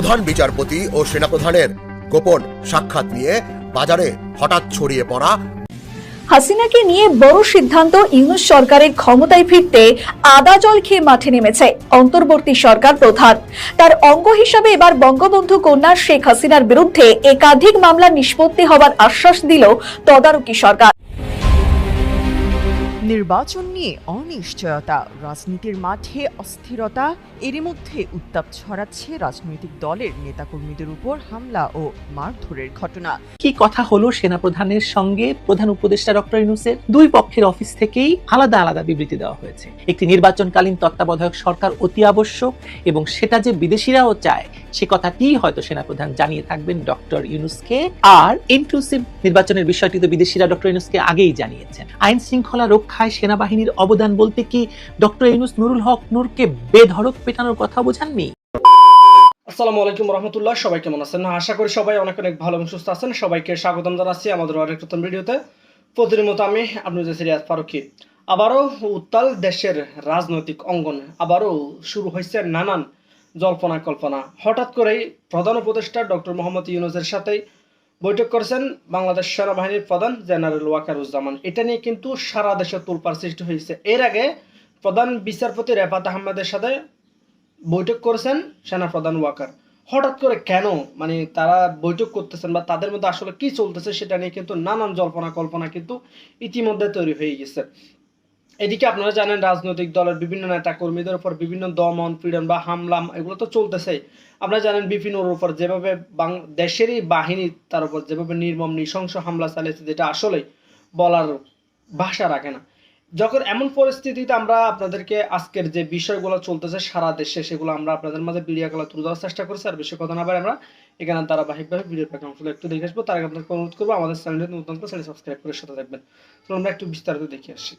প্রধান বিচারপতি ও সেনাপ্রধানের গোপন সাক্ষাৎ নিয়ে বাজারে হঠাৎ ছড়িয়ে পড়া হাসিনাকে নিয়ে বড় সিদ্ধান্ত ইউনুস সরকারের ক্ষমতায় ফিরতে আদা জল খেয়ে মাঠে নেমেছে অন্তর্বর্তী সরকার প্রধান। তার অঙ্গ হিসাবে এবার বঙ্গবন্ধু কন্যা শেখ হাসিনার বিরুদ্ধে একাধিক মামলা নিষ্পত্তি হবার আশ্বাস দিল তদারকি সরকার। নির্বাচন নিয়ে অনিশ্চয়তা। রাজনীতির মাঠে অস্থিরতা, এরই মধ্যে উত্তাপ ছড়াচ্ছে রাজনৈতিক দলের নেতাকর্মীদের উপর হামলা ও মারধরের ঘটনা। কি কথা হলো সেনাপ্রধানের সঙ্গে? প্রধান উপদেষ্টা ডক্টর ইউনুসের দুই পক্ষের অফিস থেকেই আলাদা আলাদা বিবৃতি দেওয়া হয়েছে। একটি নির্বাচনকালীন তত্ত্বাবধায়ক সরকার অতি আবশ্যক এবং সেটা যে বিদেশিরাও চায়, সে কথাটি হয়তো সেনাপ্রধান জানিয়ে থাকবেন ডক্টর ইউনুসকে। আর ইনক্লুসিভ নির্বাচনের বিষয়টি তো বিদেশিরা ডক্টর ইউনুসকে আগেই জানিয়েছেন। আইন শৃঙ্খলা রক্ষায় সেনাবাহিনীর অবদান বলতে কি ডক্টর ইউনুস নুরুল হক নূরকে বেধড়ক পেটানোর কথা বোঝাননি? আসসালামু আলাইকুম রহমতুল্লাহ, সবাই কেমন আছেন? আশা করি সবাই অনেক অনেক ভালো এবং সুস্থ আছেন। সবাইকে স্বাগতম জানাচ্ছি আমাদের নতুন ভিডিওতে। প্রতিদিন মতো আমি যে ফারুকি। আবারও উত্তাল দেশের রাজনৈতিক অঙ্গন আবারও শুরু হয়েছে নানান জল্পনা কল্পনা। হঠাৎ করেই প্রধান উপদেষ্টা ডক্টর মোহাম্মদ ইউনুসের সাথেই বৈঠক করেছেন বাংলাদেশ সেনাবাহিনীর প্রধান জেনারেল ওয়াকারুজ্জামান। এটা নিয়ে কিন্তু সারা দেশে তোলপাড় সৃষ্টি হয়েছে। এর আগে প্রধান বিচারপতি রেফাত আহমেদের সাথে বৈঠক করেছেন সেনাপ্রধান ওয়াকার। হঠাৎ করে কেন? মানে তারা বৈঠক করতেছেন বা তাদের মধ্যে আসলে কি চলতেছে সেটা নিয়ে কিন্তু নানান জল্পনা কল্পনা কিন্তু ইতিমধ্যে তৈরি হয়ে গেছে। এদিকে আপনারা জানেন রাজনৈতিক দলের বিভিন্ন নেতা কর্মীদের উপর বিভিন্ন দমন, পীড়ন বা হামলাম এগুলো তো চলতেছেই আপনারা জানেন বিপিনুর উপর যেভাবে দেশেরই বাহিনী তার উপর যেভাবে নির্মম, নৃশংস হামলা চালিয়েছে যেটা আসলেই বলার ভাষা রাখে না। যখন এমন পরিস্থিতিতে আমরা আপনাদেরকে আজকের যে বিষয়গুলো চলতেছে সারা দেশে, সেগুলো আমরা আপনাদের মাঝে ভিডিও গুলো তুলে ধরার চেষ্টা করছি। আর বেশি কথা না আমরা এখানে ধারাবাহিকভাবে ভিডিও প্যাক অংশগুলো একটু দেখে আসব। তার আগে আপনাদেরকে অনুরোধ করব, আমাদের চ্যানেলটি নতুন চ্যানেল সাবস্ক্রাইব করে সাথে থাকবেন। তো আমরা একটু বিস্তারিত দেখে আসি।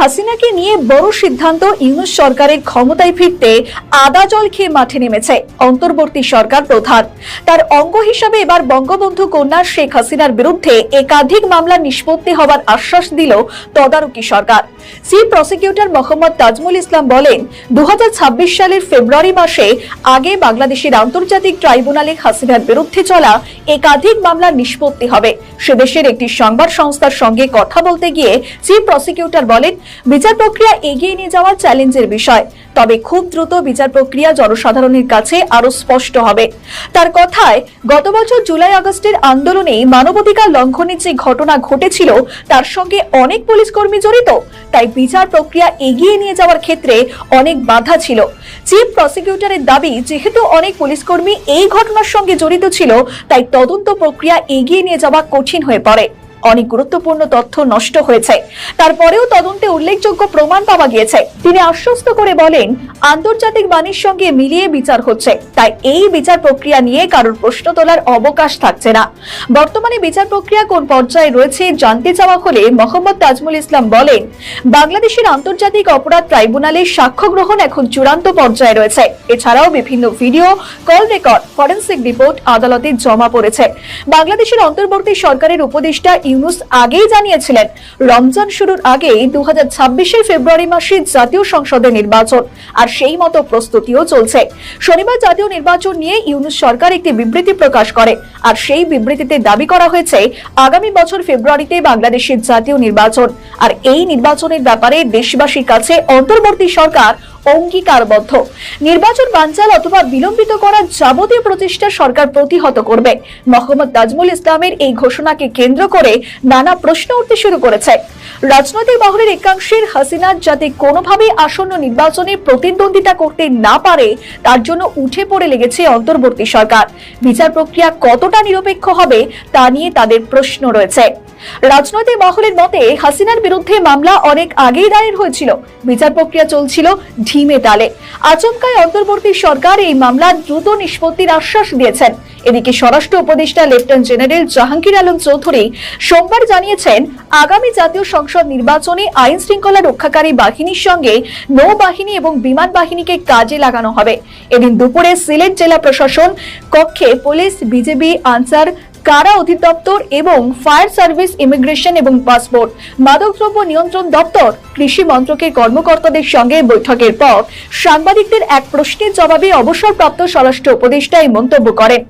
হাসিনাকে নিয়ে বড় সিদ্ধান্ত, ইউনুস সরকারের ক্ষমতায় ফিরতে আদা জল খেয়ে মাঠে নেমেছে অন্তর্বর্তী সরকার প্রধান। তার অঙ্গ হিসাবে এবার বঙ্গবন্ধু কন্যা শেখ হাসিনার বিরুদ্ধে একাধিক মামলা নিষ্পত্তি হবার আশ্বাস দিল তদারকি সরকার। চিফ প্রসিকিউটর মোহাম্মদ তাজমুল ইসলাম বলেন দু হাজার ছাব্বিশ সালের ফেব্রুয়ারি মাসে আগে বাংলাদেশের আন্তর্জাতিক ট্রাইব্যুনালে হাসিনার বিরুদ্ধে চলা একাধিক মামলা নিষ্পত্তি হবে। সেদেশের একটি সংবাদ সংস্থার সঙ্গে কথা বলতে গিয়ে চিফ প্রসিকিউটর বলেন, বিচার প্রক্রিয়া এগিয়ে নিয়ে যাওয়া চ্যালেঞ্জের বিষয়। তবে খুব দ্রুত বিচার প্রক্রিয়া জনসাধারণের কাছে আরও স্পষ্ট হবে। তার কথায়, গত বছর জুলাই আগস্টের আন্দোলনে মানবাধিকার লঙ্ঘনের যে ঘটনা ঘটেছিল, তার সঙ্গে অনেক পুলিশ কর্মী জড়িত। তাই বিচার প্রক্রিয়া এগিয়ে নিয়ে যাওয়ার ক্ষেত্রে অনেক বাধা ছিল। চিফ প্রসিকিউটরের দাবি, যেহেতু অনেক পুলিশ কর্মী এই ঘটনার সঙ্গে জড়িত ছিল তাই তদন্ত প্রক্রিয়া এগিয়ে নিয়ে যাওয়া কঠিন হয়ে পড়ে। অনেক গুরুত্বপূর্ণ তথ্য নষ্ট হয়েছে। তারপরেও তদন্তে উল্লেখযোগ্য প্রমাণ পাওয়া গিয়েছে। তিনি আশ্বস্ত করে বলেন, আন্তর্জাতিক বাণীর সঙ্গে মিলিয়ে বিচার হচ্ছে। তাই এই বিচার প্রক্রিয়া নিয়ে কারোর প্রশ্ন তোলার অবকাশ থাকছে না। বর্তমানে বিচার প্রক্রিয়া কোন পর্যায়ে রয়েছে জানতে চাওয়া হলে মোহাম্মদ তাজমুল ইসলাম বলেন, বাংলাদেশের আন্তর্জাতিক অপরাধ ট্রাইব্যুনালের সাক্ষ্য গ্রহণ এখন চূড়ান্ত পর্যায়ে রয়েছে। এছাড়াও বিভিন্ন video, call record, forensic report আদালতে জমা পড়েছে। বাংলাদেশের অন্তর্বর্তী সরকারের উপদেষ্টা ইউনুস আগেই জানিয়েছিলেন, রমজান শুরুর আগেই দু হাজার ফেব্রুয়ারি মাসে জাতীয় সংসদের নির্বাচন। আর সেই মতো প্রস্তুতিও চলছে। শনিবার জাতীয় নির্বাচন নিয়ে ইউনুস সরকার একটি বিবৃতি প্রকাশ করে। আর সেই বিবৃতিতে দাবি করা হয়েছে, আগামী বছর ফেব্রুয়ারিতে বাংলাদেশের জাতীয় নির্বাচন। আর এই নির্বাচনের ব্যাপারে দেশবাসীর কাছে অন্তর্বর্তী সরকার অঙ্গীকারবদ্ধ। নির্বাচন বানচাল অথবা বিলম্বিত করার যাবতীয় প্রচেষ্টা সরকার প্রতিহত করবে। মোহাম্মদ তাজমুল ইসলামের এই ঘোষণাকে কেন্দ্র করে নানা প্রশ্ন উঠতে শুরু করেছে। রাজনৈতিক মহলের একাংশের হাসিনা যাতে কোনোভাবেই আসন্ন নির্বাচনে প্রতিদ্বন্দ্বিতা করতে না পারে, তার জন্য উঠে পড়ে লেগেছে অন্তর্বর্তী সরকার। বিচার প্রক্রিয়া কতটা নিরপেক্ষ হবে, তা নিয়ে তাদের প্রশ্ন রয়েছে। রাজনৈতিক মহলের মতে, হাসিনার বিরুদ্ধে মামলা অনেক আগেই দায়ের হয়েছিল। বিচার প্রক্রিয়া চলছিল ঢিমে তালে। আচমকায় অন্তর্বর্তী সরকার এই মামলার দ্রুত নিষ্পত্তির আশ্বাস দিয়েছেন। এদিকে স্বরাষ্ট্র উপদেষ্টা লেফটেন্যান্ট জেনারেল জাহাঙ্গীর আলম চৌধুরী সোমবার জানিয়েছেন, আগামী জাতীয় সংসদ নির্বাচনে আইন শৃঙ্খলা রক্ষাকারী বাহিনীর সঙ্গে নৌবাহিনী এবং বিমান বাহিনীকে কাজে লাগানো হবে। এদিন দুপুরে সিলেট জেলা প্রশাসন কক্ষে পুলিশ, বিজেপি, আনসার কারা অধিদপ্তর এবং ফায়ার সার্ভিস, ইমিগ্রেশন এবং পাসপোর্ট, মাদকদ্রব্য নিয়ন্ত্রণ দপ্তর, কৃষি মন্ত্রকের কর্মকর্তাদের সঙ্গে বৈঠকের পর সাংবাদিকদের এক প্রশ্নের জবাবে অবসরপ্রাপ্ত স্বরাষ্ট্র উপদেষ্টা এই মন্তব্য করেন।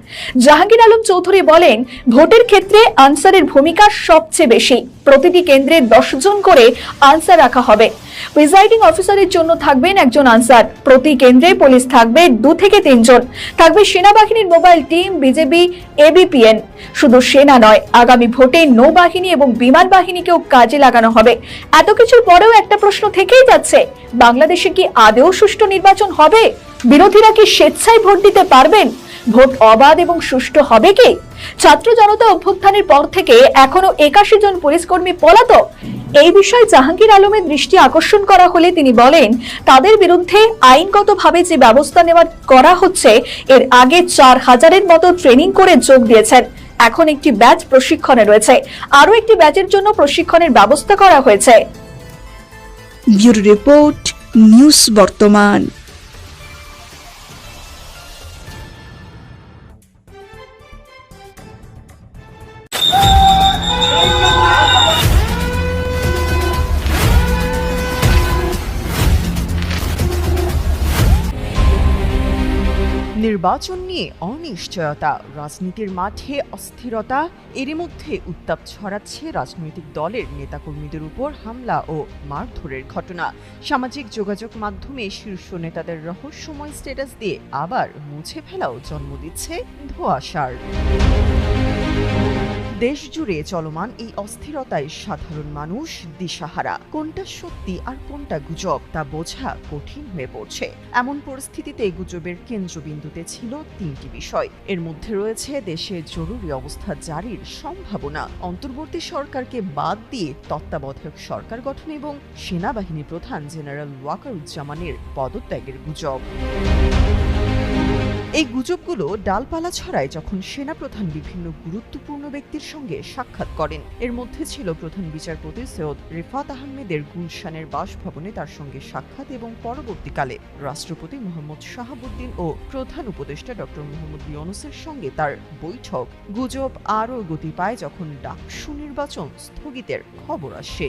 জাহাঙ্গীর আলম চৌধুরী বলেন, ভোটের ক্ষেত্রে আনসারের ভূমিকা সবচেয়ে বেশি। প্রতিটি কেন্দ্রে দশ জন করে আনসার রাখা হবে। প্রিজাইডিং অফিসারের জন্য থাকবেন একজন আনসার। প্রতি কেন্দ্রে পুলিশ থাকবে দু থেকে তিনজন। থাকবে সেনাবাহিনীর মোবাইল টিম, বিজেপি এবিপিএন শুধু সেনা নয়, আগামী ভোটে নৌবাহিনী এবং বিমান বাহিনীকেও কাজে লাগানো হবে। এত কিছুর পরেও একটা প্রশ্ন থেকেই যাচ্ছে, বাংলাদেশে কি আদেও সুষ্ঠু নির্বাচন হবে? বিরোধীরা কি স্বেচ্ছায় ভোট দিতে পারবেন? ভোট অবাধ এবং সুষ্ঠু হবে কি? ছাত্র জনতা অভ্যুত্থানের পর থেকে এখনও একাশি জন পুলিশ কর্মী পলাতক। এই বিষয়ে জাহাঙ্গীর আলমের দৃষ্টি আকর্ষণ করা হলে তিনি বলেন, তাদের বিরুদ্ধে আইনগতভাবে যে ব্যবস্থা নেওয়া করা হচ্ছে, এর আগে চার হাজারের মতো ট্রেনিং করে যোগ দিয়েছেন। এখন একটি ব্যাচ প্রশিক্ষণে রয়েছে। আরও একটি ব্যাচের জন্য প্রশিক্ষণের ব্যবস্থা করা হয়েছে। রিপোর্ট, নিউজ বর্তমান। নিয়ে অনিশ্চয়তা। রাজনীতির মাঠে অস্থিরতা, এরই মধ্যে উত্তাপ ছড়াচ্ছে রাজনৈতিক দলের নেতাকর্মীদের উপর হামলা ও মারধরের ঘটনা। সামাজিক যোগাযোগ মাধ্যমে শীর্ষ নেতাদের রহস্যময় স্ট্যাটাস দিয়ে আবার মুছে ফেলাও জন্ম দিচ্ছে ধোঁয়াশার। দেশ জুড়ে চলমান এই অস্থিরতায় সাধারণ মানুষ দিশাহারা। কোনটা সত্যি আর কোনটা গুজব তা বোঝা কঠিন হয়ে পড়ছে। এমন পরিস্থিতিতে গুজবের কেন্দ্রবিন্দুতে ছিল তিনটি বিষয়। এর মধ্যে রয়েছে দেশে জরুরি অবস্থা জারির সম্ভাবনা। অন্তর্বর্তী সরকারকে বাদ দিয়ে তত্ত্বাবধায়ক সরকার গঠন এবং সেনাবাহিনী প্রধান জেনারেল ওয়াকারুজ্জামানের পদত্যাগের গুজব। এই গুজবগুলো ডালপালা ছড়ায় যখন সেনাপ্রধান বিভিন্ন গুরুত্বপূর্ণ ব্যক্তির সঙ্গে সাক্ষাৎ করেন। এর মধ্যে ছিল প্রধান বিচারপতি সৈয়দ রিফাত আহমেদের গুলশানের বাসভবনে তার সঙ্গে সাক্ষাৎ এবং পরবর্তীকালে রাষ্ট্রপতি মোহাম্মদ শাহাবুদ্দিন ও প্রধান উপদেষ্টা ডক্টর মোহাম্মদ ইউনুসের সঙ্গে তার বৈঠক। গুজব আরও গতি পায় যখন ডাকসু নির্বাচন স্থগিতের খবর আসে।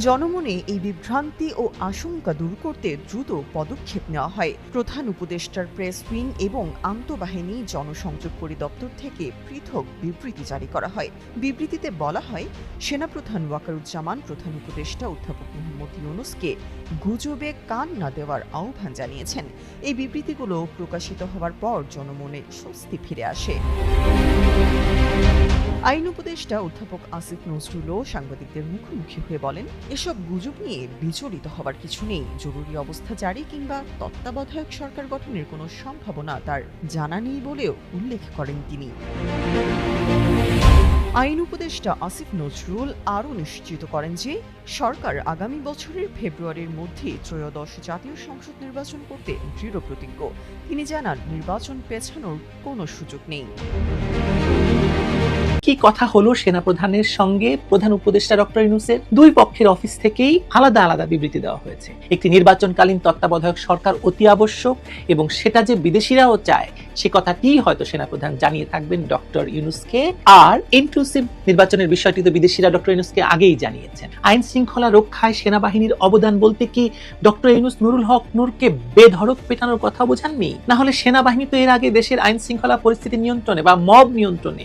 জনমনে এই বিভ্রান্তি ও আশঙ্কা দূর করতে দ্রুত পদক্ষেপ নেওয়া হয়। প্রধান উপদেষ্টার প্রেস উইং এবং আন্তঃবাহিনী জনসংযোগ পরিদপ্তর থেকে পৃথক বিবৃতি জারি করা হয়। বিবৃতিতে বলা হয়, সেনাপ্রধান ওয়াকারুজ্জামান, প্রধান উপদেষ্টা অধ্যাপক মোহাম্মদ ইউনুসকে গুজবে কান না দেওয়ার আহ্বান জানিয়েছেন। এই বিবৃতিগুলো প্রকাশিত হওয়ার পর জনমনে স্বস্তি ফিরে আসে। আইন উপদেষ্টা অধ্যাপক আসিফ নজরুলও সাংবাদিকদের মুখোমুখি হয়ে বলেন, এসব গুজব নিয়ে বিচলিত হবার কিছু নেই। জরুরি অবস্থা জারি কিংবা তত্ত্বাবধায়ক সরকার গঠনের কোনো সম্ভাবনা তার জানা নেই বলেও উল্লেখ করেন তিনি। আইন উপদেষ্টা আসিফ নজরুল আরও নিশ্চিত করেন যে, সরকার আগামী বছরের ফেব্রুয়ারির মধ্যে ত্রয়োদশ জাতীয় সংসদ নির্বাচন করতে দৃঢ় প্রতিজ্ঞ। তিনি জানান, নির্বাচন পেছানোর কোনো সুযোগ নেই। কি কথা হলো সেনাপ্রধানের সঙ্গে? প্রধান উপদেষ্টা ডক্টর ইউনুসের দুই পক্ষের অফিস থেকেই আলাদা আলাদা বিবৃতি দেওয়া হয়েছে। একটি নির্বাচনকালীন তত্ত্বাবধায়ক সরকার অতি আবশ্যক এবং সেটা যে বিদেশিরাও চায়, সে কথাটি হয়তো সেনাপ্রধান জানিয়ে থাকবেন ডক্টর ইউনুসকে। আর ইনক্লুসিভ নির্বাচনের বিষয়টি তো বিদেশিরা ডক্টর ইউনুসকে আগেই জানিয়েছেন। আইন শৃঙ্খলা রক্ষায় সেনাবাহিনীর অবদান বলতে কি ডক্টর ইউনুস নুরুল হক নূরকে বেধড়ক পেটানোর কথা বোঝাননি? না হলে সেনাবাহিনী তো এর আগে দেশের আইন শৃঙ্খলা পরিস্থিতি নিয়ন্ত্রণে বা মব নিয়ন্ত্রণে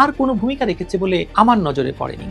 আর কোনো ভূমিকা রেখেছে বলে আমার নজরে পড়েনি।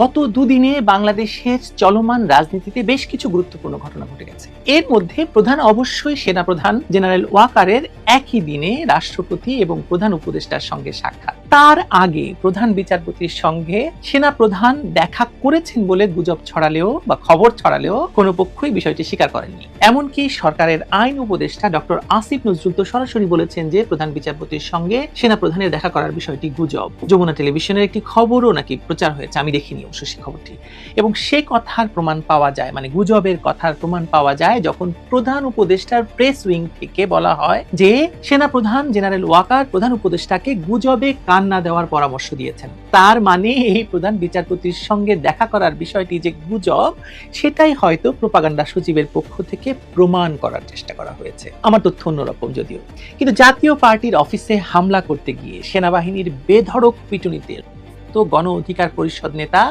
গত দুদিনে বাংলাদেশের চলমান রাজনীতিতে বেশ কিছু গুরুত্বপূর্ণ ঘটনা ঘটে গেছে। এর মধ্যে প্রধান অবশ্যই সেনাপ্রধান জেনারেল ওয়াকারের একই দিনে রাষ্ট্রপতি এবং প্রধান উপদেষ্টার সঙ্গে সাক্ষাৎ। তার আগে প্রধান বিচারপতির সঙ্গে সেনাপ্রধান দেখা করেছেন বলে গুজব ছড়ালেও বা খবর ছড়ালেও কোনো পক্ষই বিষয়টি স্বীকার করেননি। এমনকি সরকারের আইন উপদেষ্টা ডক্টর আসিফ নজরুল তো সরাসরি বলেছেন যে প্রধান বিচারপতির সঙ্গে সেনাপ্রধানের দেখা করার বিষয়টি গুজব। যমুনা টেলিভিশনের একটি খবরও নাকি প্রচার হয়েছে, আমি দেখিনি অবশ্য সেই খবরটি। এবং সে কথার প্রমাণ পাওয়া যায় মানে গুজবের কথার প্রমাণ পাওয়া যায় যখন প্রধান উপদেষ্টার প্রেস উইং থেকে বলা হয় যে সেনাপ্রধান জেনারেল ওয়াকার প্রধান উপদেষ্টাকে গুজবে কান না দেওয়ার পরামর্শ দিয়েছেন। তার মানে এই প্রধান বিচারপতির সঙ্গে দেখা করার বিষয়টি যে গুজব, সেটাই হয়তো প্রপাগান্ডা সচিবের পক্ষ থেকে প্রমাণ করার চেষ্টা করা হয়েছে। আমার তথ্য অন্যরকম যদিও। কিন্তু জাতীয় পার্টির অফিসে হামলা করতে গিয়ে সেনাবাহিনীর বেধড়ক পিটুনিতে গণ অধিকার পরিষদ নেতা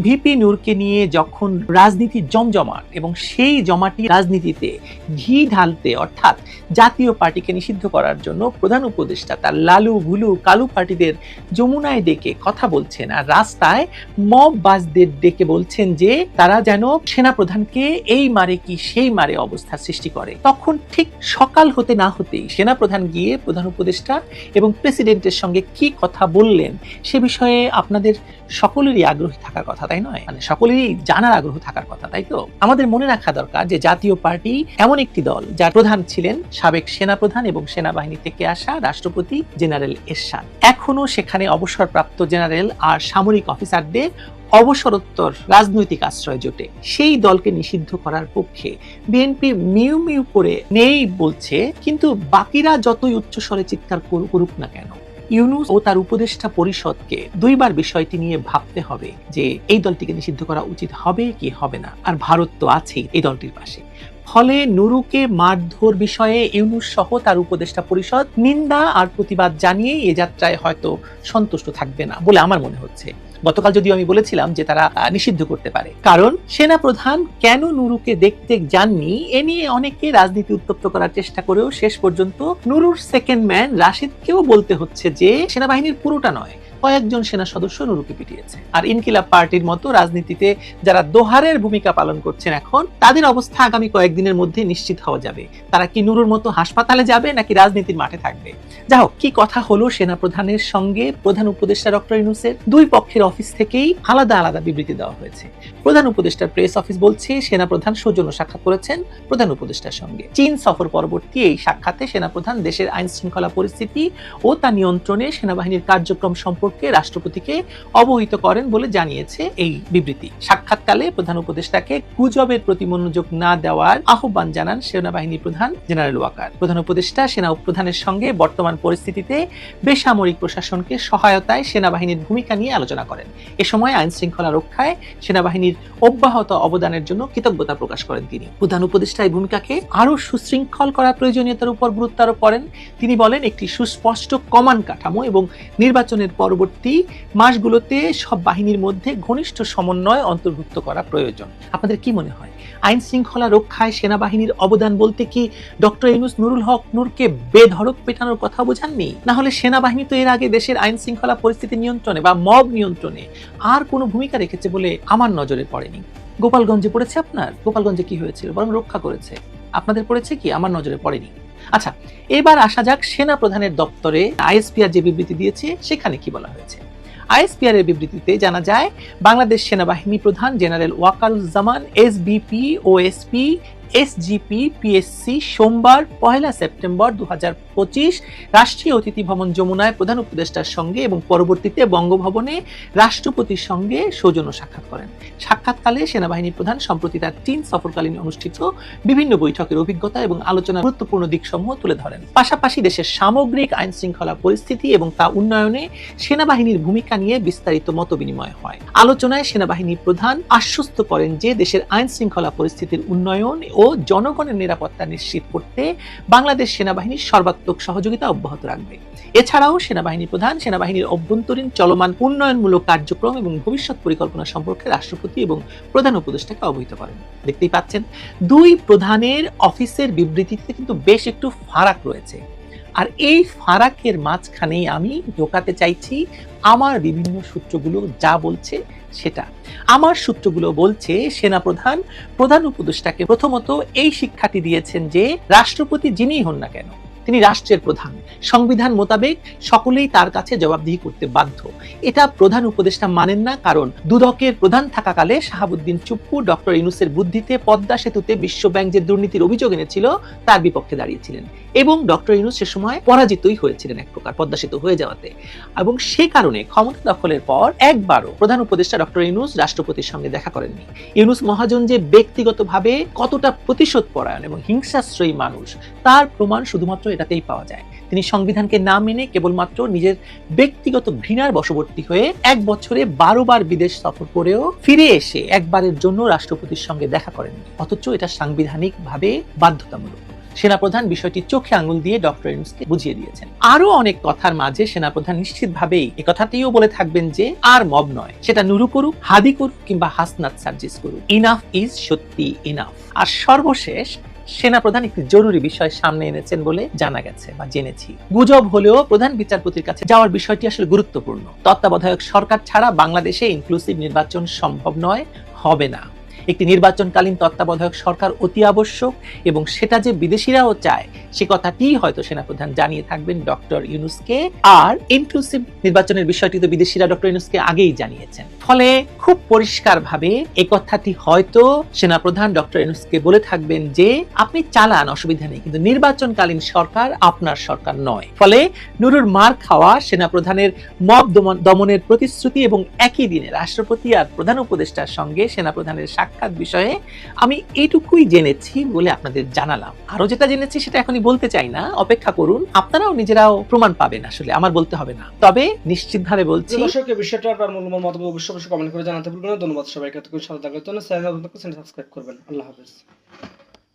ভিপি নূরকে নিয়ে যখন রাজনীতি জমজমাট এবং সেই জমাটি রাজনীতিতে ঘি ঢালতে, অর্থাৎ জাতীয় পার্টিকে নিষিদ্ধ করার জন্য প্রধান উপদেষ্টা তার লালু, ভুলু, কালু পার্টিদের যমুনায় ডেকে কথা বলছেন আর রাস্তায় মব বাসদের ডেকে বলছেন যে তারা যেন সেনাপ্রধানকে এই মারে কি সেই মারে অবস্থা সৃষ্টি করে। তখন ঠিক সকাল হতে না হতেই সেনাপ্রধান গিয়ে প্রধান উপদেষ্টা এবং প্রেসিডেন্টের সঙ্গে কি কথা বললেন সে বিষয়ে আপনাদের সকলেরই আগ্রহী থাকার কথা, তাই নয়? মানে সকলেরই জানার আগ্রহ থাকার কথা, তাই তো? আমাদের মনে রাখা দরকার যে জাতীয় পার্টি এমন একটি দল, যার প্রধান ছিলেন সাবেক সেনাপ্রধান এবং সেনাবাহিনী থেকে আসা রাষ্ট্রপতি জেনারেল এরশাদ। এখনও সেখানে অবসরপ্রাপ্ত জেনারেল আর সামরিক অফিসারদের অবসরোত্তর রাজনৈতিক আশ্রয় জোটে। সেই দলকে নিষিদ্ধ করার পক্ষে বিএনপি মিউ মিউ করে নেই বলছে, কিন্তু বাকিরা যতই উচ্চস্বরে চিৎকার করু- করুক না কেন ইউনুস ও তার উপদেষ্টা পরিষদকে দুইবার বিষয়টি নিয়ে ভাবতে হবে যে এই দলটিকে নিষিদ্ধ করা উচিত হবে কি হবে না। আর ভারত তো আছেই এই দলটির পাশে। ফলে নুরুকে মারধর বিষয়ে ইউনুস সহ তার উপদেষ্টা পরিষদ নিন্দা আর প্রতিবাদ জানিয়ে এ যাত্রায় হয়তো সন্তুষ্ট থাকবে না বলে আমার মনে হচ্ছে। গতকাল যদিও আমি বলেছিলাম যে তারা নিষিদ্ধ করতে পারে। কারণ সেনা প্রধান কেন নুরুকে দেখতে যাননি, এ নিয়ে অনেকে রাজনীতি উত্তপ্ত করার চেষ্টা করেও শেষ পর্যন্ত নুরুর সেকেন্ড ম্যান রাশিদকেও বলতে হচ্ছে যে, সেনাবাহিনীর পুরোটা নয় কয়েকজন সেনা সদস্য নুরুকে পিটিয়েছে। আর ইনকিলাব পার্টির মতো রাজনীতিতে যারা দোহারের ভূমিকা পালন করছেন এখন, তাদের অবস্থা আগামী কয়েকদিনের মধ্যে নিশ্চিত হওয়া যাবে। তারা কি নুরুর মতো হাসপাতালে যাবে নাকি রাজনীতির মাঠে থাকবে? যা হোক, কি কথা হলো সেনা প্রধানের সঙ্গে প্রধান উপদেষ্টা ডক্টর ইনুসের দুই পক্ষের অফিস থেকেই আলাদা আলাদা বিবৃতি দেওয়া হয়েছে। প্রধান উপদেষ্টার প্রেস অফিস বলছে সেনা প্রধান সৌজন্য সাক্ষাৎ করেছেন প্রধান উপদেষ্টার সঙ্গে। চীন সফর পরবর্তী এই সাক্ষাতে সেনা প্রধান দেশের আইন শৃঙ্খলা পরিস্থিতি ও তা নিয়ন্ত্রণে সেনাবাহিনীর কার্যক্রম সম্পর্কে রাষ্ট্রপতিকে অবহিত করেন বলে জানিয়েছে এই বিবৃতি। সাক্ষাৎকালে প্রধান উপদেষ্টাকে গুজবের প্রতি মনোযোগ না দেওয়ার আহ্বান জানান সেনাবাহিনী প্রধান জেনারেল ওয়াকার। প্রধান উপদেষ্টা, সেনা প্রধানের সঙ্গে বর্তমান পরিস্থিতিতে বেসামরিক প্রশাসনকে সহায়তায় সেনাবাহিনীর ভূমিকা নিয়ে আলোচনা করেন। এ সময় আইন শৃঙ্খলা রক্ষায় সেনাবাহিনীর অব্যাহত অবদানের জন্য কৃতজ্ঞতা প্রকাশ করেন তিনি। প্রধান উপদেষ্টা এই ভূমিকাকে আরও সুশৃঙ্খল করার প্রয়োজনীয়তার উপর গুরুত্ব আরোপ করেন। তিনি বলেন, একটি সুস্পষ্ট কমান কাঠামো এবং নির্বাচনের পরবর্তী মাসগুলোতে সব বাহিনীর মধ্যে ঘনিষ্ঠ সমন্বয় অন্তর্ভুক্ত করা প্রয়োজন। আপনাদের কি মনে হয়? আইন শৃঙ্খলা রক্ষায় সেনাবাহিনীর অবদান বলতে কি ডক্টর ইউনুস নুরুল হক নূরকে বেধড়ক পেটানোর কথা বোঝাননি? না হলে সেনাবাহিনী তো এর আগে দেশের আইন শৃঙ্খলা পরিস্থিতি নিয়ন্ত্রণে বা মব নিয়ন্ত্রণে আর কোনো ভূমিকা রেখেছে বলে আমার নজরে পড়েনি। গোপালগঞ্জে পড়েছে আপনার? গোপালগঞ্জে কি হয়েছিল? বরং রক্ষা করেছে। আপনাদের পড়েছে কি? আমার নজরে পড়েনি। আচ্ছা এবার আসা যাক সেনা প্রধানের দপ্তরে আইএসপিআর যে বিবৃতি দিয়েছে, সেখানে কি বলা হয়েছে? আইএসপিআর এর বিবৃতিতে জানা যায়, বাংলাদেশ সেনাবাহিনী প্রধান general Wakeruzzaman, SBP, OSP SGP, PSC, সোমবার, পহেলা সেপ্টেম্বর দু রাষ্ট্রীয় অতিথি ভবন যমুনায় প্রধান উপদেষ্টার সঙ্গে এবং পরবর্তীতে বঙ্গভবনে রাষ্ট্রপতির সঙ্গে সৌজন্য সাক্ষাৎ করেন। সাক্ষাৎকালে সেনাবাহিনী প্রধান, সম্প্রতি তার চীন সফরকালীন অনুষ্ঠিত বিভিন্ন বৈঠকের অভিজ্ঞতা এবং আলোচনার গুরুত্বপূর্ণ দিকসমূহ তুলে ধরেন। পাশাপাশি দেশের সামগ্রিক আইন শৃঙ্খলা পরিস্থিতি এবং তা উন্নয়নে সেনাবাহিনীর ভূমিকা নিয়ে বিস্তারিত মত বিনিময় হয়। আলোচনায় সেনাবাহিনী প্রধান আশ্বস্ত করেন যে দেশের আইন শৃঙ্খলা পরিস্থিতির উন্নয়ন ও জনগণের নিরাপত্তা নিশ্চিত করতে বাংলাদেশ সেনাবাহিনীর সর্বাত্মক সহযোগিতা অব্যাহত রাখবে। এছাড়াও সেনাবাহিনী প্রধান, সেনাবাহিনীর অভ্যন্তরীণ চলমান উন্নয়নমূলক কার্যক্রম এবং ভবিষ্যৎ পরিকল্পনা সম্পর্কে রাষ্ট্রপতি এবং প্রধান উপদেষ্টাকে অবহিত করেন। দেখতেই পাচ্ছেন, দুই প্রধানের অফিসের বিবৃতিতে কিন্তু বেশ একটু ফারাক রয়েছে। আর এই ফারাকের মাঝখানেই আমি ঢোকাতে চাইছি, আমার বিভিন্ন সূত্রগুলো যা বলছে সেটা। আমার সূত্রগুলো বলছে, সেনাপ্রধান, প্রধান উপদেষ্টাকে প্রথমত এই শিক্ষাটি দিয়েছেন যে, রাষ্ট্রপতি যিনিই হন না কেন, তিনি রাষ্ট্রের প্রধান। সংবিধান মোতাবেক সকলেই তার কাছে জবাবদিহি করতে বাধ্য। এটা প্রধান উপদেষ্টা মানেন না, কারণ দুদকের প্রধান থাকাকালে শাহাবুদ্দিন চুপ্পু, ডক্টর ইনুসের বুদ্ধিতে পদ্মা সেতুতে বিশ্ব ব্যাংক যে দুর্নীতির অভিযোগ এনেছিল, তার বিপক্ষে দাঁড়িয়েছিলেন। এবং ডক্টর ইনুস সে সময় পরাজিতই হয়েছিলেন এক প্রকার পদ্মা সেতু হয়ে যাওয়াতে। এবং সে কারণে ক্ষমতা দখলের পর একবারও প্রধান উপদেষ্টা ডক্টর ইনুস রাষ্ট্রপতির সঙ্গে দেখা করেননি। ইউনুস মহাজন যে ব্যক্তিগতভাবে কতটা প্রতিশোধ পরায়ণ এবং হিংসাশ্রয়ী মানুষ, তার প্রমাণ শুধুমাত্র এটাতেই পাওয়া যায়। তিনি সংবিধানকে না মেনে কেবলমাত্র নিজের ব্যক্তিগত ঘৃণার বশবর্তী হয়ে এক বছরে বারো বার বিদেশ সফর করেও ফিরে এসে একবারের জন্য রাষ্ট্রপতির সঙ্গে দেখা করেননি। অথচ এটা সাংবিধানিকভাবে বাধ্যতামূলক। সেনাপ্রধান বিষয়টি চোখে আঙুল দিয়ে ডক্টর ইউনুসকে বুঝিয়ে দিয়েছেন। আরও অনেক কথার মাঝে সেনাপ্রধান নিশ্চিতভাবেই একথাটিও বলে থাকবেন যে, আর মব নয়। সেটা নুরু করুক, হাদি করুক কিংবা হাসনাত সার্জিস করুক। ইনাফ ইজ সত্যি ইনাফ আর সর্বশেষ, সেনাপ্রধান একটি জরুরি বিষয় সামনে এনেছেন বলে জানা গেছে বা জেনেছি। গুজব হলেও প্রধান বিচারপতির কাছে যাওয়ার বিষয়টি আসলে গুরুত্বপূর্ণ। তত্ত্বাবধায়ক সরকার ছাড়া বাংলাদেশে ইনক্লুসিভ নির্বাচন সম্ভব নয়, হবে না। একটি নির্বাচনকালীন তত্ত্বাবধায়ক সরকার অতি আবশ্যক এবং সেটা যে বিদেশিরাও চায়, সে কথাটি হয়তো সেনাপ্রধান জানিয়ে থাকবেন ডক্টর ইউনুসকে। আর ইনক্লুসিভ নির্বাচনের বিষয়টি তো বিদেশিরা ডক্টর ইউনুসকে আগেই জানিয়েছেন। ফলে খুব পরিষ্কারভাবে এই কথাটি হয়তো সেনাপ্রধান ডক্টর ইউনুসকে বলে থাকবেন যে, আপনি চালান, অসুবিধা নেই, কিন্তু নির্বাচনকালীন সরকার আপনার সরকার নয়। ফলে নুরুর মার খাওয়া, সেনাপ্রধানের মব দমন- দমনের প্রতিশ্রুতি এবং একই দিনে রাষ্ট্রপতি আর প্রধান উপদেষ্টার সঙ্গে সেনাপ্রধানের সাক্ষাৎ বিষয়ে আমি এইটুকুই জেনেছি বলে আপনাদের জানালাম। আরও যেটা জেনেছি সেটা এখনই বলতে চাই না। অপেক্ষা করুন, আপনারাও নিজেরাও প্রমাণ পাবেন আসলে, আমার বলতে হবে না। তবে নিশ্চিতভাবে বলছি দর্শক, এই বিষয়টা অবশ্যই অবশ্যই কমেন্ট করে জানাতে ভুলবেন না। ধন্যবাদ সবাইকে। এতক্ষণ সাথে থাকার জন্য সাবস্ক্রাইব করবেন। আল্লাহ হাফেজ।